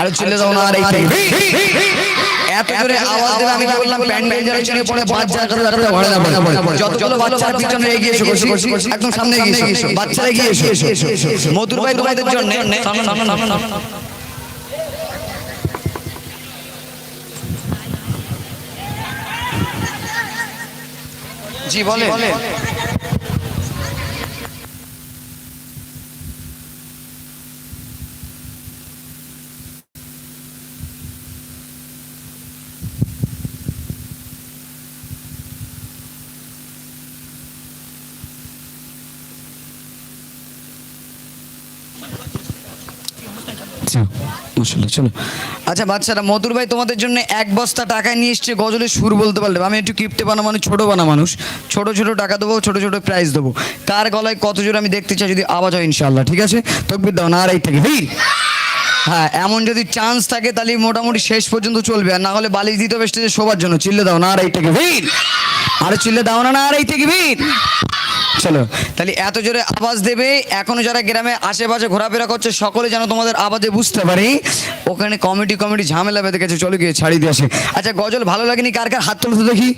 আর চলে যাও না আর এত আমি বললাম প্যান্ডেল যারা পড়ে জায়গা করে ঘরে না পড়ে যতগুলো বাচ্চার পিছনে এগিয়ে মধুর ভাই তোমাদের জন্য জি বলে চলো। আচ্ছা বাচ্চারা, মধুর ভাই তোমাদের জন্য এক বস্তা টাকা নিয়ে এসছে গজলের সুর বলতে পারলে। আমি একটু কিপটে বানা মানুষ, ছোটো বানা মানুষ। ছোট ছোট টাকা দেবো, ছোট ছোট প্রাইজ দেবো। কার গলায় কত জোর আমি দেখতে চাই যদি আওয়াজ হয় ইনশাল্লাহ ঠিক আছে? তকবির দাও না আর এই থেকে ভিড় হ্যাঁ এমন যদি চান্স থাকে, তাহলে মোটামুটি শেষ পর্যন্ত চলবে। আর না হলে বালিশ দিতে হবে স্টেজে শোবার জন্য। চিল্লে দাও না আর এই থেকে ভিড় আরে চিল্লে দাও না না আর থেকে ভিড় চলো। তাহলে এত জোরে আওয়াজ দেবে, এখনও যারা গ্রামে আশেপাশে ঘোরাফেরা করছে, সকলে যেন তোমাদের আওয়াজে বুঝতে পারে। ওখানে কমেডি কমেডি ঝামেলা বেঁধে গেছে, চলে গিয়ে ছাড়িয়ে দিয়ে আসে। আচ্ছা গজল ভালো লাগেনি? কার কার হাত তুলতে দেখি।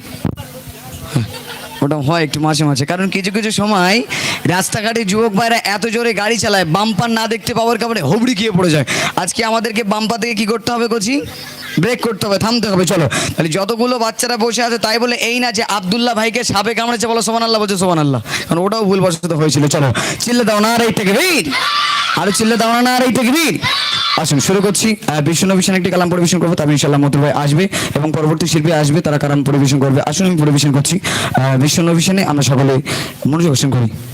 ওটা হয় একটু মাঝে মাঝে, কারণ কিছু কিছু সময় রাস্তাঘাটে যুবক ভাইরা এত জোরে গাড়ি চালায়, বাম্পার না দেখতে পাওয়ার কারণে হবড়ি গিয়ে পড়ে যায়। আজকে আমাদেরকে বাম্পা থেকে কি করতে হবে, কোচি? ব্রেক করতে হবে থামতে হবে চলো। তাহলে যতগুলো বাচ্চারা বসে আছে তাই বলে এই না যে আবদুল্লাহ ভাইকে সাপে কামড়েছে বলো সোমান আল্লাহ বলছে সোমান আল্লাহ কারণ ওটাও ভুল বসত হয়েছিল চলো। চিল্লে দাও না আর এই থেকে বীর! আরও চিল্লে দাও না আর এই থেকে বীর! আসুন শুরু করছি। আহ, বিষ্ণু ভীষণ একটি কালাম পরিবেশন করব তারপর ইনশাল্লাহ মতুল ভাই আসবে এবং পরবর্তী শিল্পী আসবে তারা কালাম পরিবেশন করবে। আসুন আমি পরিবেশন করছি। আহ, বিষ্ণু ভীষণে আমরা সকলে মনোযোগ করি।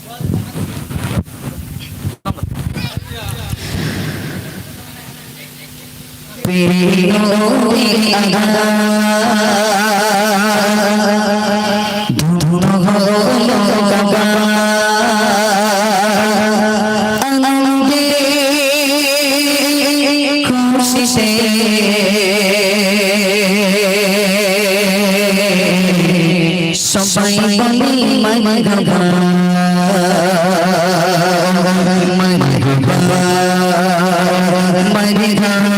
সবাই বলে মাই মাই গাবা মাই মাই গাবা মাই মাই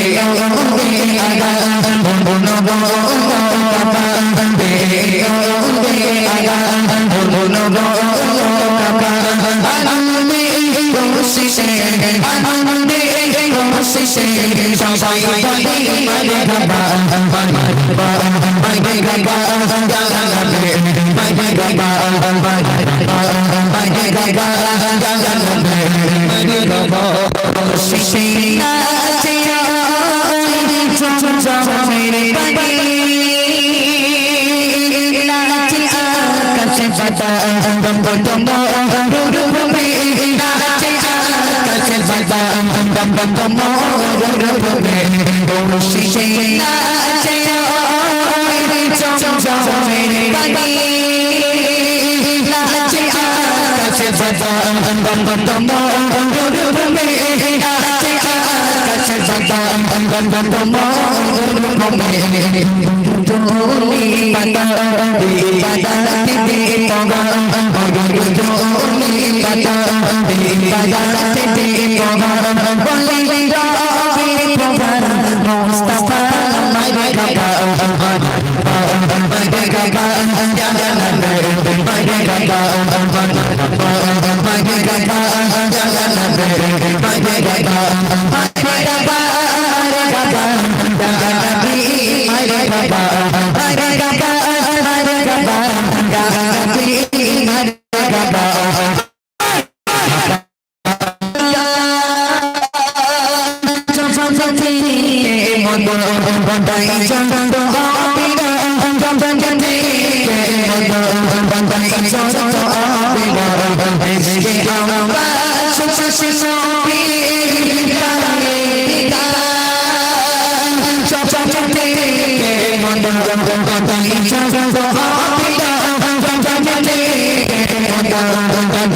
dum dum dum Bye.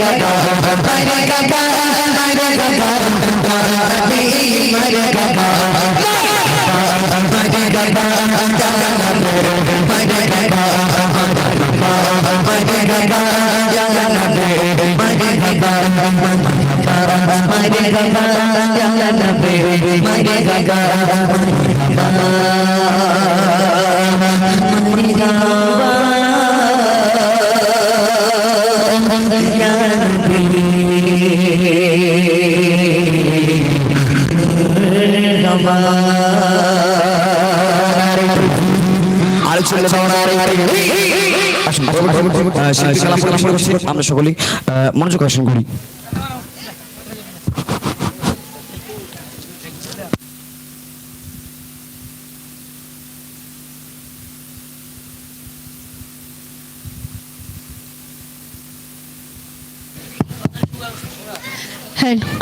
Mari আমরা সকলেই মনোযোগ আকর্ষণ করি।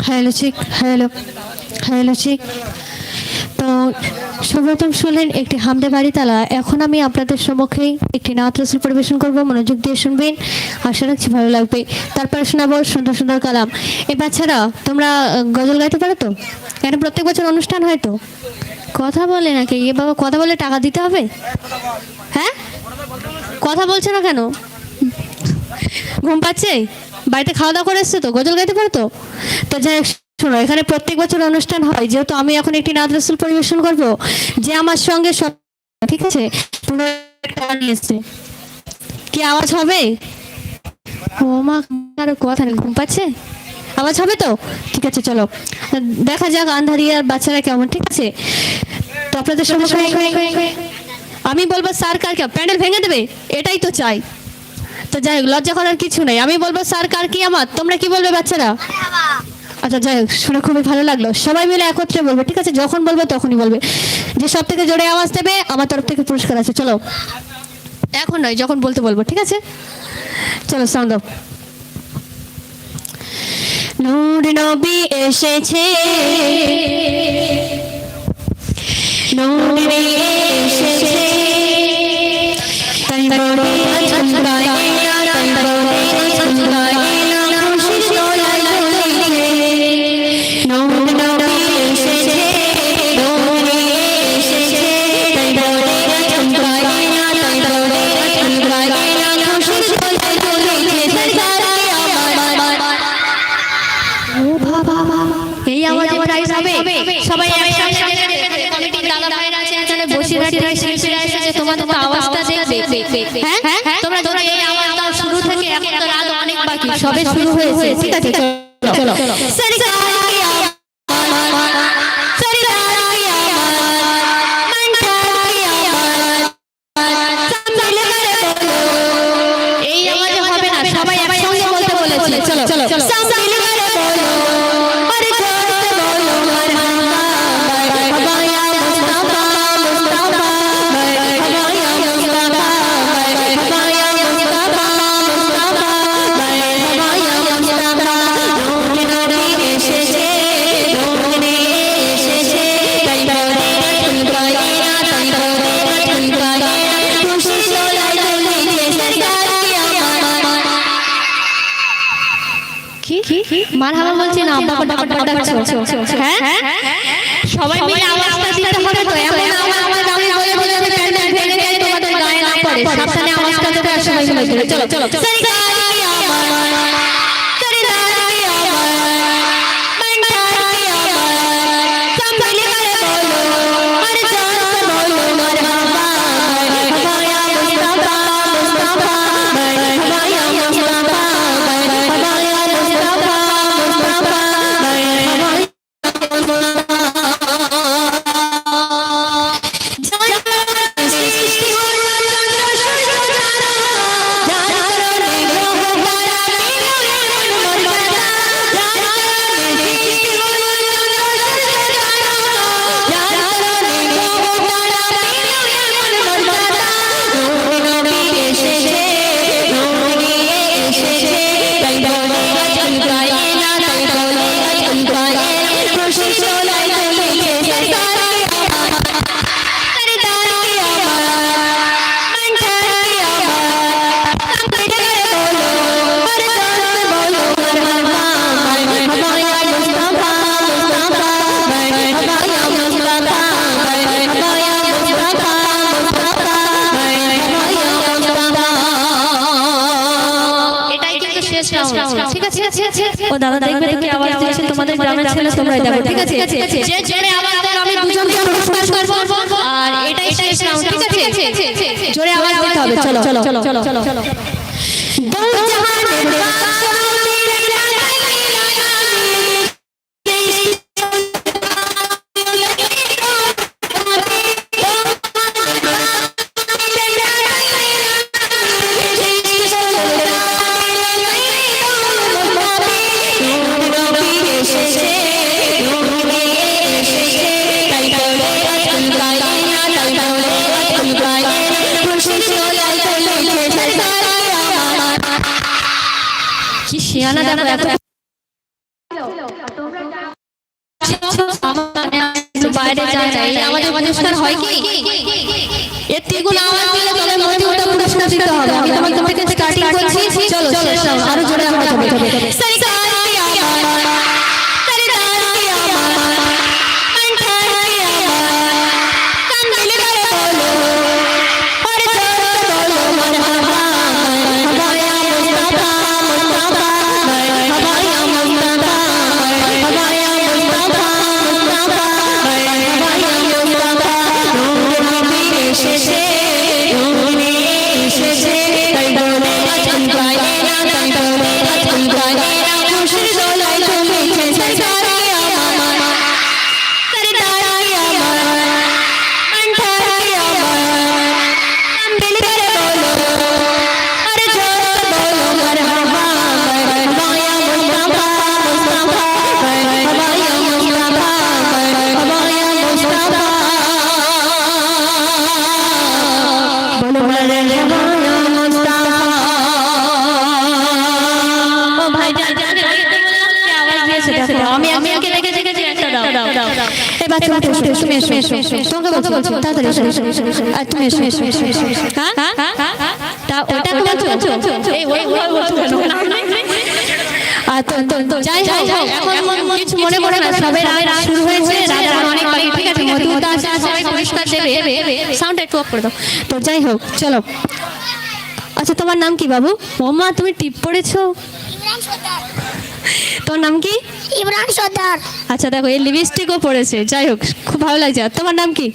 Hello check hello hello check তো সর্বপ্রথম শুনলেন একটি হামদে বাড়ি তালা। এখন আমি আপনাদের সম্মুখে একটি নাচ রসুল পরিবেশন করব, মনোযোগ দিয়ে শুনবেন। আশা রাখছি ভালো লাগবে। তারপরে শোনাবো সুন্দর সুন্দর কালাম। এই বাচ্চারা, তোমরা গজল গাইতে পারো তো? এখানে প্রত্যেক বছর অনুষ্ঠান হয় তো? কথা বলে নাকি? এ বাবা, কথা বলে টাকা দিতে হবে? হ্যাঁ? কথা বলছে না কেন? ঘুম পাচ্ছে? বাড়িতে খাওয়া দাওয়া করে এসছে তো? গজল গাইতে পারো তো? তো যাই শোনো, এখানে প্রত্যেক বছর অনুষ্ঠান হয়। যেহেতু আমি এখন একটি নাদ রসুল পরিবেশন করব, যে আমার সঙ্গে ঠিক আছে? তোমরা নিয়ে এসছে কি আওয়াজ হবে? ও মা, কারও কথা নেই, ঘুম পাচ্ছে? আওয়াজ হবে তো? ঠিক আছে, চলো। দেখা যাক আন্ধারিয়ার বাচ্চারা কেমন, ঠিক আছে? তো আপনাদের সমস্যা আমি বলব, স্যার কার প্যান্ডেল ভেঙে দেবে, এটাই তো চাই। তো যাই হোক, লজ্জা করার কিছু নেই। আমি বলব, স্যার, কার কি আমার? তোমরা কি বলবে, বাচ্চারা? আচ্ছা যাই হোক, শুনে খুবই ভালো লাগল। সবাই মিলে একত্রে বলবে, ঠিক আছে? যখন বলবে, তখনই বলবে। যে সব থেকে জোরে আওয়াজ দেবে, আমার তরফ থেকে পুরস্কার আছে। চলো। এখন নয়, যখন বলতে বলব, ঠিক আছে? চলো সাউন্ড অফ নূর নবী এসেছে। নূর এসেছে। তাই দেখবে হ্যাঁ? হ্যাঁ? তোমরা তোমরা এই আওয়াজটা শুরু থেকে এখন তো রাত অনেক বাকি সবে শুরু হয়েছে। ঠিক আছে চলো। চলো। কি মার হাবা বলছি না আব্বা আব্বা ডাকছো হ্যাঁ সবাই মিলে আওয়াজটা দিতে হবে তো এমন আওয়াজ আমার আমি বলে বলে তোমাদের গায়ে না পড়ে সাবধানে আওয়াজটা দিতে আর সবাই চলো চলো চলো আছে? ও দাদা দেখবে দেখবে আওয়াজ দিচ্ছে তোমাদের গ্রামের ছেলে তোমরা দেখো ঠিক আছে যে জোরে আওয়াজ দাও আমি দুজনকে পুরস্কার করব। আর এটাই শেষ রাউন্ড ঠিক আছে জোরে আওয়াজ দিতে হবে চলো চলো চলো চলো চলো। চলো। শিয়ানা দেখো এত বাইরে যায় যায় আমাদের অনুষ্ঠান হয় কি? এতিগুলো আওয়াজ দিলে তবে মধ্যে ওটা পুরস্কার দিতে হবে। আমি তোমাকে তোমাকে স্টার্টিং করছি। চলো চলো চলো আরও জোরে আওয়াজ হবে। তুমি এসো এসো তুমি এসো এসো এসো তোমাকে বলছি বলছি তাড়াতাড়ি এসো এসো এসো এসো আর তুমি এসো এসো এসো এসো হ্যাঁ হ্যাঁ হ্যাঁ তা ওটা বলছো এই ওই ওই বলছো আর তো তো তো যাই হোক এখন কিছু মনে করে না সবাই রাত শুরু হয়েছে রাত অনেক বাকি ঠিক আছে মধুর দাস সবাই পুরস্কার দেবে সাউন্ড একটু অফ করে দাও তো যাই হোক চলো আচ্ছা তোমার নাম কি বাবু ওমা তুমি টিপ পড়েছো তোমার নাম কি ইমরান সর্দার। আচ্ছা দেখো এই লিপস্টিকও পড়েছে যাই হোক খুব ভালো লাগছে। আর তোমার নাম কি?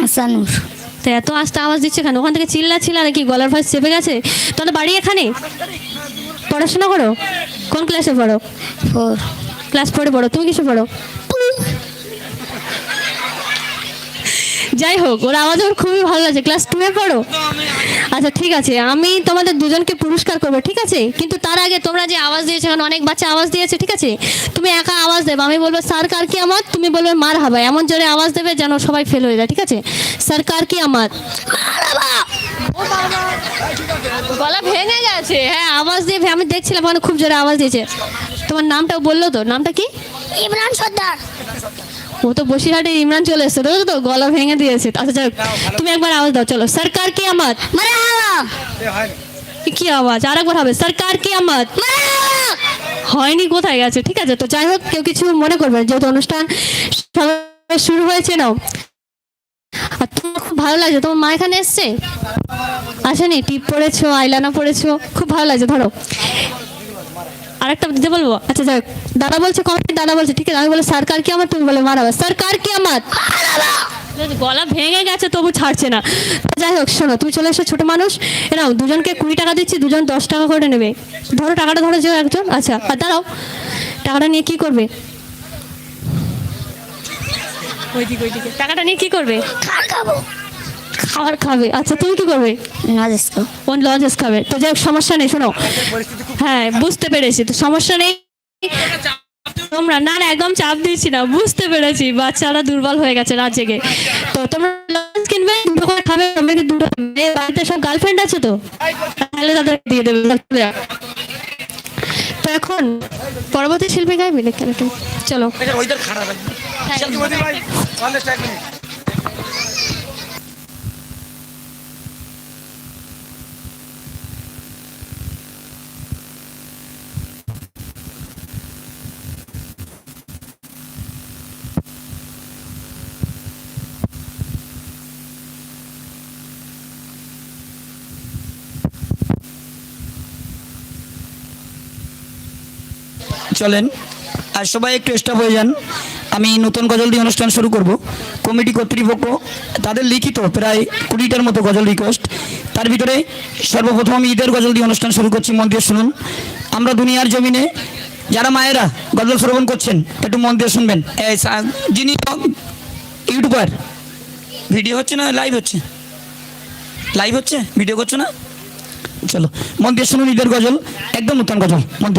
হাসানুর তো এত আস্তে আওয়াজ দিচ্ছে কেন? ওখান থেকে চিল্লা চিল্লা নাকি গলার ভয়েস চেপে গেছে? তাহলে বাড়ি এখানে? পড়াশোনা করো? কোন ক্লাসে পড়ো? ফোর। ক্লাস ফোরে পড়ো। তুমি কিছু পড়ো? যাই হোক, ওর আওয়াজ আমার খুবই ভালো লাগছে। ক্লাস টুয়ে পড়ো? আচ্ছা ঠিক আছে। আমি তোমাদের দুজনকে পুরস্কার করব, ঠিক আছে? কিন্তু তার আগে তোমরা যে আওয়াজ দিয়েছ, এখন অনেক বাচ্চা আওয়াজ দিয়েছে, ঠিক আছে? তুমি একা আওয়াজ দেবে। আমি বলব সরকার কি আমার? তুমি বলবে, মার হাবা। এমন জোরে আওয়াজ দেবে যেন সবাই ফেল হয়ে যায়, ঠিক আছে? সরকার কি আমার? গলা ভেঙে গেছে। হ্যাঁ আওয়াজ দিয়ে আমি দেখছিলাম ওখানে খুব জোরে আওয়াজ দিয়েছে। তোমার নামটা বলল তো? নামটা কি? ইমরান সর্দার। ও তো বসিরহাটে ইমরান চলে এসছে তো তো গলা ভেঙে দিয়েছে। আচ্ছা যাক তুমি একবার আওয়াজ দাও চলো। সরকার কি আমার? কি আওয়াজ? আর একবার হবে। সরকার কি আমার? হয়নি কোথায় গেছে? ঠিক আছে তো যাই হোক কেউ কিছু মনে করবে না, যেহেতু অনুষ্ঠান সবে শুরু হয়েছে নাও। আর তোমার খুব ভালো লাগছে? তোমার মা এখানে এসছে? আসেনি? টিপ পরেছো আইলানা পরেছো খুব ভালো লাগছে ধরো। আরেকটা দিতে বলব? আচ্ছা যাই দাদা বলছে কমেন্ট দাদা বলছে ঠিক আছে? আমি বলে সরকার কি আমার? তুমি বলে মারাবা। সরকার কি আমার? গলা ভেঙে গেছে তবু ছাড়ছে না। যাই হোক শোনো তুমি চলে এসো ছোট মানুষ। এরাও দুজনকে কুড়ি টাকা দিচ্ছি দুজন দশ টাকা করে নেবে। ধরো টাকাটা ধরো যে একজন। আচ্ছা আর দাঁড়াও। টাকাটা নিয়ে কি করবে? ওইদিকে ওইদিকে। টাকাটা নিয়ে কি করবে? খাব খাবার খাবে। আচ্ছা তুমি কি করবে? খাব। কোন লজেস খাবে? তো যাই হোক, সমস্যা নেই শোনো। হ্যাঁ বুঝতে পেরেছি তো সমস্যা নেই। তোমরা না না একদম চাপ দিচ্ছি না বুঝতে পেরেছি। বাচ্চারা দুর্বল হয়ে গেছে রাত জেগে। তো তোমরা লজেন্স কিনবে দুটো করে খাবে তোমরা কি দুটো বাড়িতে সব গার্লফ্রেন্ড আছে তো? তাহলে তাদের দিয়ে দেবে তো এখন পরবর্তী শিল্পী গাইবি চলো। চলেন। আর সবাই একটু স্টাফ হয়ে যান। আমি নতুন গজল দিয়ে অনুষ্ঠান শুরু করব। কমিটি কর্তৃপক্ষ, তাদের লিখিত প্রায় কুড়িটার মতো গজল রিকোয়েস্ট তার ভিতরে সর্বপ্রথম আমি ঈদের গজল দিয়ে অনুষ্ঠান শুরু করছি, মন দিয়ে শুনুন। আমরা দুনিয়ার জমিনে যারা মায়েরা গজল শ্রবণ করছেন, একটু মন দিয়ে শুনবেন। যিনি ইউটিউবার, ভিডিও হচ্ছে না লাইভ হচ্ছে? লাইভ হচ্ছে? ভিডিও করছ না? চলো, মন দিয়ে শুনুন ঈদের গজল, একদম নতুন গজল, মন দিয়ে